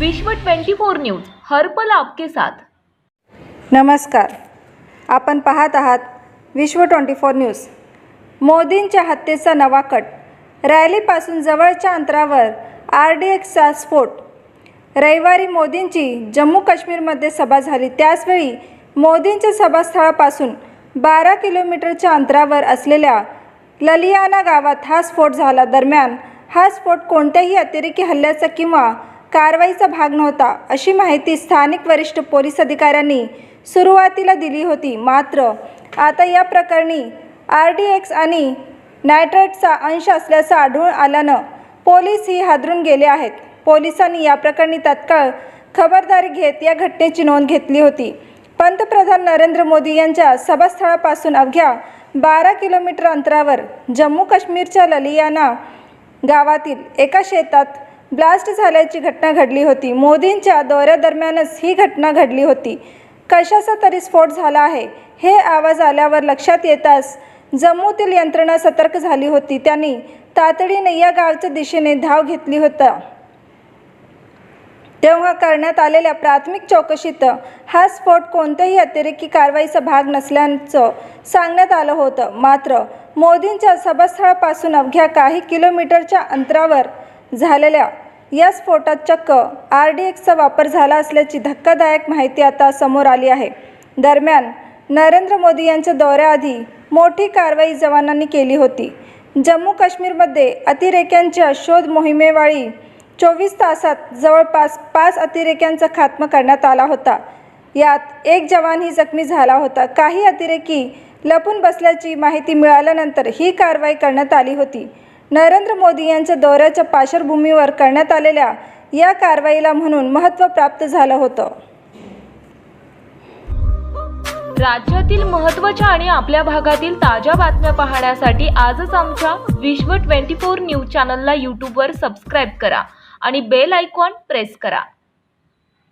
विश्व 24 न्यूज हरपल आपके साथ. नमस्कार. आपण पाहत आहात विश्व ट्वेंटी फोर न्यूज. मोदींच्या हत्येचा नवा कट. रॅलीपासून जवळच्या अंतरावर आर डी एक्सचा स्फोट. रविवारी मोदींची जम्मू काश्मीरमध्ये सभा झाली. त्याचवेळी मोदींच्या सभास्थळापासून बारा किलोमीटरच्या अंतरावर असलेल्या ललियाना गावात हा स्फोट झाला. दरम्यान हा स्फोट कोणत्याही अतिरेकी हल्ल्याचा किंवा कारवाईचा भाग नव्हता. अशी माहिती स्थानिक वरिष्ठ पोलीस अधिकाऱ्यांनी सुरुवातीला दिली होती. मात्र आता या प्रकरणी आर डी एक्स आणि नायट्रेटचा अंश असल्याचं आढळून आल्यानं पोलीसही हादरून गेले आहेत. पोलिसांनी या प्रकरणी तत्काळ खबरदारी घेत या घटनेची नोंद घेतली होती. पंतप्रधान नरेंद्र मोदी यांच्या सभास्थळापासून अवघ्या बारा किलोमीटर अंतरावर जम्मू काश्मीरच्या ललियाना गावातील एका शेतात ब्लास्ट झाल्याची घटना घडली होती. मोदींच्या दौऱ्यादरम्यानच ही घटना घडली होती. कशाचा तरी स्फोट झाला आहे? हे आवाज आल्यावर लक्षात येताच जम्मूतील यंत्रणा सतर्क झाली होती. त्यांनी तातडीने या गावच्या दिशेने धाव घेतली होता. तेव्हा करण्यात आलेल्या प्राथमिक चौकशीत हा स्फोट कोणत्याही अतिरेकी कारवाईचा भाग नसल्याचं सांगण्यात आलं होतं. मात्र मोदींच्या सभास्थळापासून अवघ्या काही किलोमीटरच्या अंतरावर झालेल्या या स्फोटात चक्क आर डी एक्सचा वापर झाला असल्याची धक्कादायक माहिती आता समोर आली आहे. दरम्यान नरेंद्र मोदी यांच्या दौऱ्याआधी मोठी कारवाई जवानांनी केली होती. जम्मू काश्मीरमध्ये अतिरेक्यांच्या शोध मोहिमेवाळी चोवीस तासात जवळपास पाच अतिरेक्यांचा खात्मा करण्यात आला होता. यात एक जवानही जखमी झाला होता. काही अतिरेकी लपून बसल्याची माहिती मिळाल्यानंतर ही कारवाई करण्यात आली होती. नरेंद्र मोदी यांच्या दौऱ्याच्या पार्श्वभूमीवर करण्यात आलेल्या या कारवाईला म्हणून महत्त्व प्राप्त झालं होतं. राज्यातील महत्त्वाच्या आणि आपल्या भागातील ताज्या बातम्या पाहण्यासाठी आजच आमच्या विश्व 24 न्यूज चॅनलला यूट्यूबवर सबस्क्राईब करा आणि बेल आयकॉन प्रेस करा.